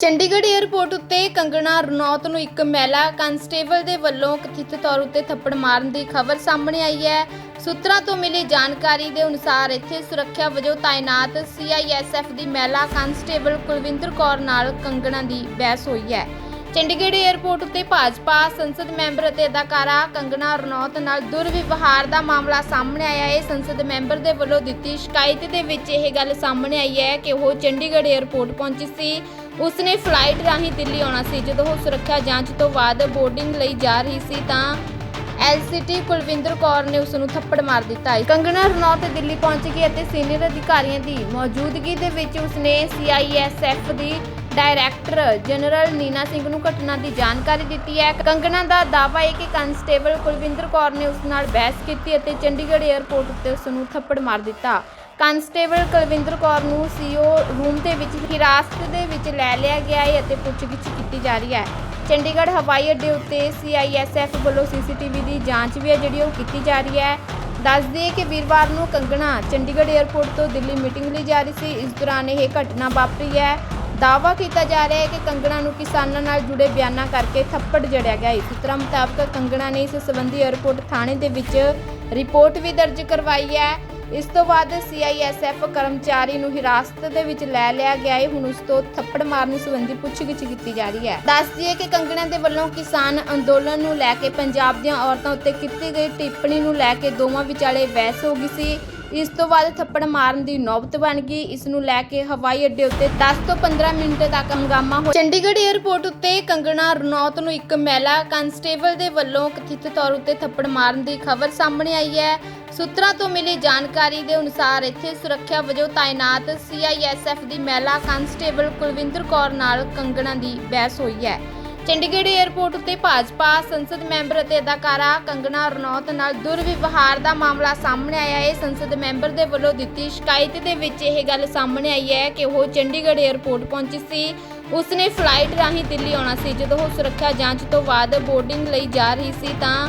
Chandigarh airport ਉੱਤੇ ਕੰਗਣਾ ਰਣੌਤ ਨੂੰ ਇੱਕ ਮਹਿਲਾ ਕਾਂਸਟੇਬਲ ਦੇ ਵੱਲੋਂ ਕਥਿਤ ਤੌਰ ਉੱਤੇ ਥੱਪੜ ਮਾਰਨ ਦੀ ਖਬਰ ਸਾਹਮਣੇ ਆਈ ਹੈ। ਸੂਤਰਾਂ ਤੋਂ ਮਿਲੀ ਜਾਣਕਾਰੀ ਦੇ ਅਨੁਸਾਰ ਇੱਥੇ ਸੁਰੱਖਿਆ ਵਜੋਂ ਤਾਇਨਾਤ ਸੀਆਈਐਸਐਫ ਦੀ ਮਹਿਲਾ ਕਾਂਸਟੇਬਲ ਕੁਲਵਿੰਦਰ ਕੌਰ ਨਾਲ ਕੰਗਣਾ ਦੀ ਬਹਿਸ ਹੋਈ ਹੈ। ਚੰਡੀਗੜ੍ਹ ਏਅਰਪੋਰਟ ਉੱਤੇ ਭਾਜਪਾ ਸੰਸਦ ਮੈਂਬਰ ਅਤੇ ਅਦਾਕਾਰਾ ਕੰਗਣਾ ਰਣੌਤ ਨਾਲ ਦੁਰਵਿਵਹਾਰ ਦਾ ਮਾਮਲਾ ਸਾਹਮਣੇ ਆਇਆ। ਹੈ ਸੰਸਦ ਮੈਂਬਰ ਦੇ ਵੱਲੋਂ ਦਿੱਤੀ ਸ਼ਿਕਾਇਤ ਦੇ ਵਿੱਚ ਇਹ ਗੱਲ ਸਾਹਮਣੇ ਆਈ ਹੈ ਕਿ ਉਹ ਚੰਡੀਗੜ੍ਹ ਏਅਰਪੋਰਟ ਪਹੁੰਚੀ ਸੀ। ਉਸਨੇ ਫਲਾਈਟ ਰਾਹੀਂ ਦਿੱਲੀ ਆਉਣਾ ਸੀ। ਜਦੋਂ ਉਹ ਸੁਰੱਖਿਆ ਜਾਂਚ ਤੋਂ ਬਾਅਦ ਬੋਰਡਿੰਗ ਲਈ ਜਾ ਰਹੀ ਸੀ ਤਾਂ ਐਲਸੀਟੀ ਕੁਲਵਿੰਦਰ ਕੌਰ ਨੇ ਉਸ ਨੂੰ ਥੱਪੜ ਮਾਰ ਦਿੱਤਾ। ਕੰਗਣਾ ਰਣੌਤ ਦਿੱਲੀ ਪਹੁੰਚ ਗਈ ਅਤੇ ਸੀਨੀਅਰ ਅਧਿਕਾਰੀਆਂ ਦੀ ਮੌਜੂਦਗੀ ਦੇ ਵਿੱਚ ਉਸਨੇ ਸੀਆਈਐਸਐਫ ਦੀ ਡਾਇਰੈਕਟਰ ਜਨਰਲ ਨੀਨਾ ਸਿੰਘ ਨੂੰ ਘਟਨਾ ਦੀ ਜਾਣਕਾਰੀ ਦਿੱਤੀ ਹੈ। ਕੰਗਣਾ ਦਾ ਦਾਅਵਾ ਹੈ ਕਿ ਕਾਂਸਟੇਬਲ ਕੁਲਵਿੰਦਰ ਕੌਰ ਨੇ ਉਸ ਨਾਲ ਬਹਿਸ ਕੀਤੀ ਅਤੇ ਚੰਡੀਗੜ੍ਹ ਏਅਰਪੋਰਟ ਉੱਤੇ ਉਸ ਨੂੰ ਥੱਪੜ ਮਾਰ ਦਿੱਤਾ। ਕਾਂਸਟੇਬਲ ਕੁਲਵਿੰਦਰ ਕੌਰ ਨੂੰ ਸੀਓ ਰੂਮ ਦੇ ਵਿੱਚ ਹਿਰਾਸਤ ਦੇ ਵਿੱਚ ਲੈ ਲਿਆ ਗਿਆ ਹੈ ਅਤੇ ਪੁੱਛਗਿੱਛ ਕੀਤੀ ਜਾ ਰਹੀ ਹੈ। ਚੰਡੀਗੜ੍ਹ ਹਵਾਈ ਅੱਡੇ ਉੱਤੇ ਸੀਆਈਐਸਐਫ ਵੱਲੋਂ ਸੀਸੀਟੀਵੀ ਦੀ ਜਾਂਚ ਵੀ ਹੈ, ਜਿਹੜੀ ਉਹ ਕੀਤੀ ਜਾ ਰਹੀ ਹੈ। ਦੱਸ ਦਈਏ ਕਿ ਵੀਰਵਾਰ ਨੂੰ ਕੰਗਣਾ ਚੰਡੀਗੜ੍ਹ ਏਅਰਪੋਰਟ ਤੋਂ ਦਿੱਲੀ ਮੀਟਿੰਗ ਲਈ ਜਾ ਰਹੀ ਸੀ। ਇਸ ਦੌਰਾਨ ਇਹ ਘਟਨਾ ਵਾਪਰੀ ਹੈ। ਦਾਅਵਾ ਕੀਤਾ ਜਾ ਰਿਹਾ ਹੈ ਕਿ ਕੰਗਣਾ ਨੂੰ ਕਿਸਾਨਾਂ ਨਾਲ ਜੁੜੇ ਬਿਆਨਾਂ ਕਰਕੇ ਥੱਪੜ ਜੜਿਆ ਗਿਆ ਹੈ। ਸੂਤਰਾਂ ਮੁਤਾਬਕ ਕੰਗਣਾ ਨੇ ਇਸ ਸੰਬੰਧੀ ਏਅਰਪੋਰਟ ਥਾਣੇ ਦੇ ਵਿੱਚ ਰਿਪੋਰਟ ਵੀ ਦਰਜ ਕਰਵਾਈ ਹੈ। ਇਸ ਤੋਂ ਬਾਅਦ ਸੀਆਈਐਸਐਫ ਕਰਮਚਾਰੀ ਨੂੰ ਹਿਰਾਸਤ ਦੇ ਵਿੱਚ ਲੈ ਲਿਆ ਗਿਆ ਹੈ। ਹੁਣ ਉਸ ਤੋਂ ਥੱਪੜ ਮਾਰਨ ਸੰਬੰਧੀ ਪੁੱਛਗਿੱਛ ਕੀਤੀ ਜਾ ਰਹੀ ਹੈ। ਦੱਸ ਦਈਏ ਕਿ ਕੰਗਣਾ ਦੇ ਵੱਲੋਂ ਕਿਸਾਨ ਅੰਦੋਲਨ ਨੂੰ ਲੈ ਕੇ ਪੰਜਾਬ ਦੀਆਂ ਔਰਤਾਂ ਉੱਤੇ ਕੀਤੀ ਗਈ ਟਿੱਪਣੀ ਨੂੰ ਲੈ ਕੇ ਦੋਵਾਂ ਵਿਚਾਲੇ ਬਹਿਸ ਹੋ ਗਈ ਸੀ। ਇਸ ਤੋਂ ਬਾਅਦ ਥੱਪੜ ਮਾਰਨ ਦੀ ਨੌਬਤ ਬਣ ਗਈ। ਇਸ ਨੂੰ ਲੈ ਕੇ ਹਵਾਈ ਅੱਡੇ ਉੱਤੇ 10 ਤੋਂ 15 ਮਿੰਟ ਤੱਕ ਹੰਗਾਮਾ ਹੋਇਆ ਚੰਡੀਗੜ੍ਹ ਏਅਰਪੋਰਟ ਉੱਤੇ ਕੰਗਣਾ ਰਣੌਤ ਨੂੰ ਇੱਕ ਮਹਿਲਾ ਕਾਂਸਟੇਬਲ ਦੇ ਵੱਲੋਂ ਕਥਿਤ ਤੌਰ ਉੱਤੇ ਥੱਪੜ ਮਾਰਨ ਦੀ ਖਬਰ ਸਾਹਮਣੇ ਆਈ ਹੈ। ਸੂਤਰਾਂ ਤੋਂ ਮਿਲੀ ਜਾਣਕਾਰੀ ਦੇ ਅਨੁਸਾਰ ਇੱਥੇ ਸੁਰੱਖਿਆ ਵਜੋਂ ਤਾਇਨਾਤ ਸੀਆਈਐਸਐਫ ਦੀ ਮਹਿਲਾ ਕਾਂਸਟੇਬਲ ਕੁਲਵਿੰਦਰ ਕੌਰ ਨਾਲ ਕੰਗਣਾ ਦੀ ਬਹਿਸ ਹੋਈ ਹੈ। ਚੰਡੀਗੜ੍ਹ ਏਅਰਪੋਰਟ ਉੱਤੇ ਭਾਜਪਾ ਸੰਸਦ ਮੈਂਬਰ ਅਤੇ ਅਦਾਕਾਰਾ ਕੰਗਣਾ ਰਣੌਤ ਨਾਲ ਦੁਰਵਿਵਹਾਰ ਦਾ ਮਾਮਲਾ ਸਾਹਮਣੇ ਆਇਆ ਹੈ। ਸੰਸਦ ਮੈਂਬਰ ਦੇ ਵੱਲੋਂ ਦਿੱਤੀ ਸ਼ਿਕਾਇਤ ਦੇ ਵਿੱਚ ਇਹ ਗੱਲ ਸਾਹਮਣੇ ਆਈ ਹੈ ਕਿ ਉਹ ਚੰਡੀਗੜ੍ਹ ਏਅਰਪੋਰਟ ਪਹੁੰਚੀ ਸੀ। ਉਸਨੇ ਫਲਾਈਟ ਰਾਹੀਂ ਦਿੱਲੀ ਆਉਣਾ ਸੀ। ਜਦੋਂ ਉਹ ਸੁਰੱਖਿਆ ਜਾਂਚ ਤੋਂ ਬਾਅਦ ਬੋਰਡਿੰਗ ਲਈ ਜਾ ਰਹੀ ਸੀ ਤਾਂ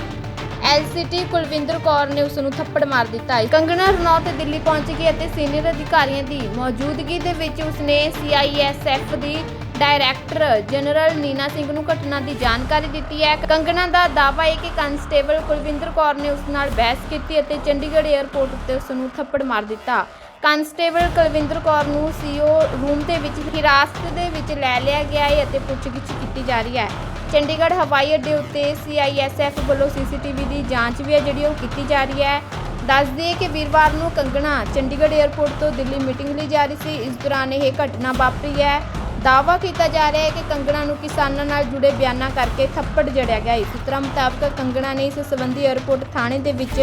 ਐਲਸੀਟੀ ਕੁਲਵਿੰਦਰ ਕੌਰ ਨੇ ਉਸ ਨੂੰ ਥੱਪੜ ਮਾਰ ਦਿੱਤਾ। ਕੰਗਣਾ ਰਣੌਤ ਦਿੱਲੀ ਪਹੁੰਚ ਗਈ ਅਤੇ ਸੀਨੀਅਰ ਅਧਿਕਾਰੀਆਂ ਦੀ ਮੌਜੂਦਗੀ ਦੇ ਵਿੱਚ ਉਸਨੇ ਸੀਆਈਐਸਐਫ ਦੀ ਡਾਇਰੈਕਟਰ ਜਨਰਲ ਨੀਨਾ ਸਿੰਘ ਨੂੰ ਘਟਨਾ ਦੀ ਜਾਣਕਾਰੀ ਦਿੱਤੀ ਹੈ। ਕੰਗਣਾ ਦਾ ਦਾਅਵਾ ਹੈ ਕਿ ਕਾਂਸਟੇਬਲ ਕੁਲਵਿੰਦਰ ਕੌਰ ਨੇ ਉਸ ਨਾਲ ਬਹਿਸ ਕੀਤੀ ਅਤੇ ਚੰਡੀਗੜ੍ਹ ਏਅਰਪੋਰਟ ਉੱਤੇ ਉਸ ਨੂੰ ਥੱਪੜ ਮਾਰ ਦਿੱਤਾ। ਕਾਂਸਟੇਬਲ ਕੁਲਵਿੰਦਰ ਕੌਰ ਨੂੰ ਸੀਓ ਰੂਮ ਦੇ ਵਿੱਚ ਹਿਰਾਸਤ ਦੇ ਵਿੱਚ ਲੈ ਲਿਆ ਗਿਆ ਹੈ ਅਤੇ ਪੁੱਛਗਿੱਛ ਕੀਤੀ ਜਾ ਰਹੀ ਹੈ। ਚੰਡੀਗੜ੍ਹ ਹਵਾਈ ਅੱਡੇ ਉੱਤੇ ਸੀਆਈਐਸਐਫ ਵੱਲੋਂ ਸੀਸੀਟੀਵੀ ਦੀ ਜਾਂਚ ਵੀ ਹੈ, ਜਿਹੜੀ ਉਹ ਕੀਤੀ ਜਾ ਰਹੀ ਹੈ। ਦੱਸ ਦਈਏ ਕਿ ਵੀਰਵਾਰ ਨੂੰ ਕੰਗਣਾ ਚੰਡੀਗੜ੍ਹ ਏਅਰਪੋਰਟ ਤੋਂ ਦਿੱਲੀ ਮੀਟਿੰਗ ਲਈ ਜਾ ਰਹੀ ਸੀ। ਇਸ ਦੌਰਾਨ ਇਹ ਘਟਨਾ ਵਾਪਰੀ ਹੈ। ਦਾਅਵਾ ਕੀਤਾ ਜਾ ਰਿਹਾ ਹੈ ਕਿ ਕੰਗਣਾ ਨੂੰ ਕਿਸਾਨਾਂ ਨਾਲ ਜੁੜੇ ਬਿਆਨਾਂ ਕਰਕੇ ਥੱਪੜ ਜੜਿਆ ਗਿਆ ਹੈ। ਸੂਤਰਾਂ ਮੁਤਾਬਕ ਕੰਗਣਾ ਨੇ ਇਸ ਸੰਬੰਧੀ ਏਅਰਪੋਰਟ ਥਾਣੇ ਦੇ ਵਿੱਚ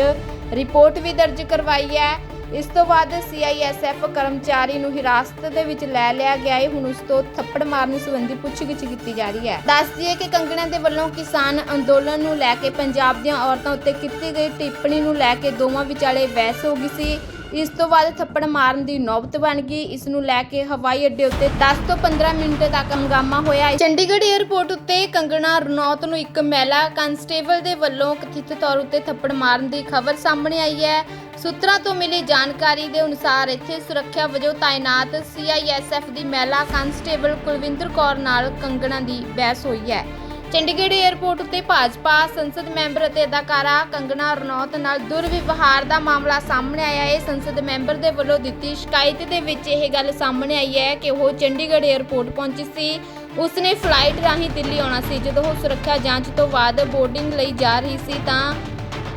ਰਿਪੋਰਟ ਵੀ ਦਰਜ ਕਰਵਾਈ ਹੈ। ਇਸ ਤੋਂ ਬਾਅਦ ਸੀਆਈਐਸਐਫ ਕਰਮਚਾਰੀ ਨੂੰ ਹਿਰਾਸਤ ਦੇ ਵਿੱਚ ਲੈ ਲਿਆ ਗਿਆ ਹੈ। ਹੁਣ ਉਸ ਤੋਂ ਥੱਪੜ ਮਾਰਨ ਸੰਬੰਧੀ ਪੁੱਛਗਿੱਛ ਕੀਤੀ ਜਾ ਰਹੀ ਹੈ। ਦੱਸ ਦਈਏ ਕਿ ਕੰਗਣਾ ਦੇ ਵੱਲੋਂ ਕਿਸਾਨ ਅੰਦੋਲਨ ਨੂੰ ਲੈ ਕੇ ਪੰਜਾਬ ਦੀਆਂ ਔਰਤਾਂ ਉੱਤੇ ਕੀਤੀ ਗਈ ਟਿੱਪਣੀ ਨੂੰ ਲੈ ਕੇ ਦੋਵਾਂ ਵਿਚਾਲੇ ਬਹਿਸ ਹੋ ਗਈ ਸੀ। ਇਸ ਤੋਂ ਬਾਅਦ ਥੱਪੜ ਮਾਰਨ ਦੀ ਨੌਬਤ ਬਣ ਗਈ। ਇਸ ਨੂੰ ਲੈ ਕੇ ਹਵਾਈ ਅੱਡੇ ਉੱਤੇ 10 ਤੋਂ 15 ਮਿੰਟ ਤੱਕ ਹੰਗਾਮਾ ਹੋਇਆ। ਚੰਡੀਗੜ੍ਹ ਏਅਰਪੋਰਟ ਉੱਤੇ ਕੰਗਣਾ ਰਣੌਤ ਨੂੰ ਇੱਕ ਮਹਿਲਾ ਕਾਂਸਟੇਬਲ ਦੇ ਵੱਲੋਂ ਕਥਿਤ ਤੌਰ ਉੱਤੇ ਥੱਪੜ ਮਾਰਨ ਦੀ ਖਬਰ ਸਾਹਮਣੇ ਆਈ ਹੈ। ਸੂਤਰਾਂ ਤੋਂ ਮਿਲੀ ਜਾਣਕਾਰੀ ਦੇ ਅਨੁਸਾਰ ਇੱਥੇ ਸੁਰੱਖਿਆ ਵਜੋਂ ਤਾਇਨਾਤ ਸੀਆਈਐਸਐਫ ਦੀ ਮਹਿਲਾ ਕਾਂਸਟੇਬਲ ਕੁਲਵਿੰਦਰ ਕੌਰ ਨਾਲ ਕੰਗਣਾ ਦੀ ਬਹਿਸ ਹੋਈ ਹੈ। ਚੰਡੀਗੜ੍ਹ ਏਅਰਪੋਰਟ ਉੱਤੇ ਭਾਜਪਾ ਸੰਸਦ ਮੈਂਬਰ ਅਤੇ ਅਦਾਕਾਰਾ ਕੰਗਣਾ ਰਣੌਤ ਨਾਲ ਦੁਰਵਿਵਹਾਰ ਦਾ ਮਾਮਲਾ ਸਾਹਮਣੇ ਆਇਆ ਹੈ। ਸੰਸਦ ਮੈਂਬਰ ਦੇ ਵੱਲੋਂ ਦਿੱਤੀ ਸ਼ਿਕਾਇਤ ਦੇ ਵਿੱਚ ਇਹ ਗੱਲ ਸਾਹਮਣੇ ਆਈ ਹੈ ਕਿ ਉਹ ਚੰਡੀਗੜ੍ਹ ਏਅਰਪੋਰਟ ਪਹੁੰਚੀ ਸੀ। ਉਸਨੇ ਫਲਾਈਟ ਰਾਹੀਂ ਦਿੱਲੀ ਆਉਣਾ ਸੀ। ਜਦੋਂ ਉਹ ਸੁਰੱਖਿਆ ਜਾਂਚ ਤੋਂ ਬਾਅਦ ਬੋਰਡਿੰਗ ਲਈ ਜਾ ਰਹੀ ਸੀ ਤਾਂ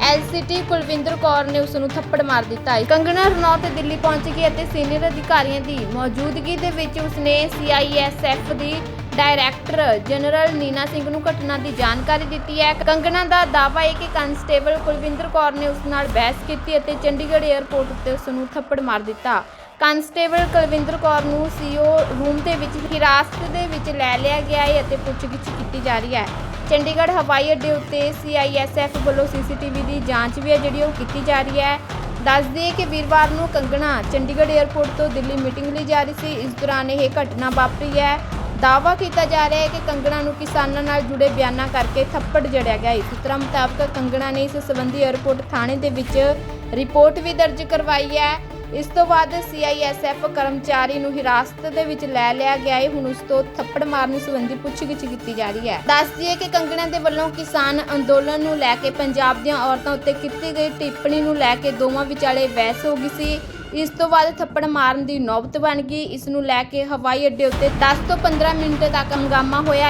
ਐਲਸੀਟੀ ਕੁਲਵਿੰਦਰ ਕੌਰ ਨੇ ਉਸ ਨੂੰ ਥੱਪੜ ਮਾਰ ਦਿੱਤਾ। ਕੰਗਣਾ ਰਣੌਤ ਦਿੱਲੀ ਪਹੁੰਚ ਗਈ ਅਤੇ ਸੀਨੀਅਰ ਅਧਿਕਾਰੀਆਂ ਦੀ ਮੌਜੂਦਗੀ ਦੇ ਵਿੱਚ ਉਸਨੇ ਸੀਆਈਐਸਐਫ ਦੀ ਡਾਇਰੈਕਟਰ ਜਨਰਲ ਨੀਨਾ ਸਿੰਘ ਨੂੰ ਘਟਨਾ ਦੀ ਜਾਣਕਾਰੀ ਦਿੱਤੀ ਹੈ। ਕੰਗਣਾ ਦਾ ਦਾਅਵਾ ਹੈ ਕਿ ਕਾਂਸਟੇਬਲ ਕੁਲਵਿੰਦਰ ਕੌਰ ਨੇ ਉਸ ਨਾਲ ਬਹਿਸ ਕੀਤੀ ਅਤੇ ਚੰਡੀਗੜ੍ਹ ਏਅਰਪੋਰਟ ਉੱਤੇ ਉਸ ਨੂੰ ਥੱਪੜ ਮਾਰ ਦਿੱਤਾ। ਕਾਂਸਟੇਬਲ ਕੁਲਵਿੰਦਰ ਕੌਰ ਨੂੰ ਸੀਓ ਰੂਮ ਦੇ ਵਿੱਚ ਹਿਰਾਸਤ ਦੇ ਵਿੱਚ ਲੈ ਲਿਆ ਗਿਆ ਹੈ ਅਤੇ ਪੁੱਛਗਿੱਛ ਕੀਤੀ ਜਾ ਰਹੀ ਹੈ। ਚੰਡੀਗੜ੍ਹ ਹਵਾਈ ਅੱਡੇ ਉੱਤੇ ਸੀਆਈਐਸਐਫ ਵੱਲੋਂ ਸੀਸੀਟੀਵੀ ਦੀ ਜਾਂਚ ਵੀ ਹੈ, ਜਿਹੜੀ ਉਹ ਕੀਤੀ ਜਾ ਰਹੀ ਹੈ। ਦੱਸ ਦਈਏ ਕਿ ਵੀਰਵਾਰ ਨੂੰ ਕੰਗਣਾ ਚੰਡੀਗੜ੍ਹ ਏਅਰਪੋਰਟ ਤੋਂ ਦਿੱਲੀ ਮੀਟਿੰਗ ਲਈ ਜਾ ਰਹੀ ਸੀ। ਇਸ ਦੌਰਾਨ ਇਹ ਘਟਨਾ ਵਾਪਰੀ ਹੈ। ਦਾਅਵਾ ਕੀਤਾ ਜਾ ਰਿਹਾ ਹੈ ਕਿ ਕੰਗਣਾ ਨੂੰ ਕਿਸਾਨਾਂ ਨਾਲ ਜੁੜੇ ਬਿਆਨਾਂ ਕਰਕੇ ਥੱਪੜ ਜੜਿਆ ਗਿਆ ਹੈ। ਸੂਤਰਾਂ ਮੁਤਾਬਕ ਕੰਗਣਾ ਨੇ ਇਸ ਸੰਬੰਧੀ ਏਅਰਪੋਰਟ ਥਾਣੇ ਦੇ ਵਿੱਚ ਰਿਪੋਰਟ ਵੀ ਦਰਜ ਕਰਵਾਈ ਹੈ। ਇਸ ਤੋਂ ਬਾਅਦ ਸੀਆਈਐਸਐਫ ਕਰਮਚਾਰੀ ਨੂੰ ਹਿਰਾਸਤ ਦੇ ਵਿੱਚ ਲੈ ਲਿਆ ਗਿਆ ਹੈ। ਹੁਣ ਉਸ ਤੋਂ ਥੱਪੜ ਮਾਰਨ ਸੰਬੰਧੀ ਪੁੱਛਗਿੱਛ ਕੀਤੀ ਜਾ ਰਹੀ ਹੈ। ਦੱਸ ਦਈਏ ਕਿ ਕੰਗਣਾ ਦੇ ਵੱਲੋਂ ਕਿਸਾਨ ਅੰਦੋਲਨ ਨੂੰ ਲੈ ਕੇ ਪੰਜਾਬ ਦੀਆਂ ਔਰਤਾਂ ਉੱਤੇ ਕੀਤੀ ਗਈ ਟਿੱਪਣੀ ਨੂੰ ਲੈ ਕੇ ਦੋਵਾਂ ਵਿਚਾਲੇ ਬਹਿਸ ਹੋ ਗਈ ਸੀ। ਇਸ ਤੋਂ ਬਾਅਦ ਥੱਪੜ ਮਾਰਨ ਦੀ ਨੌਬਤ ਬਣ ਗਈ। ਇਸ ਨੂੰ ਲੈ ਕੇ ਹਵਾਈ ਅੱਡੇ ਉੱਤੇ 10 ਤੋਂ 15 ਮਿੰਟ ਤੱਕ ਹੰਗਾਮਾ ਹੋਇਆ।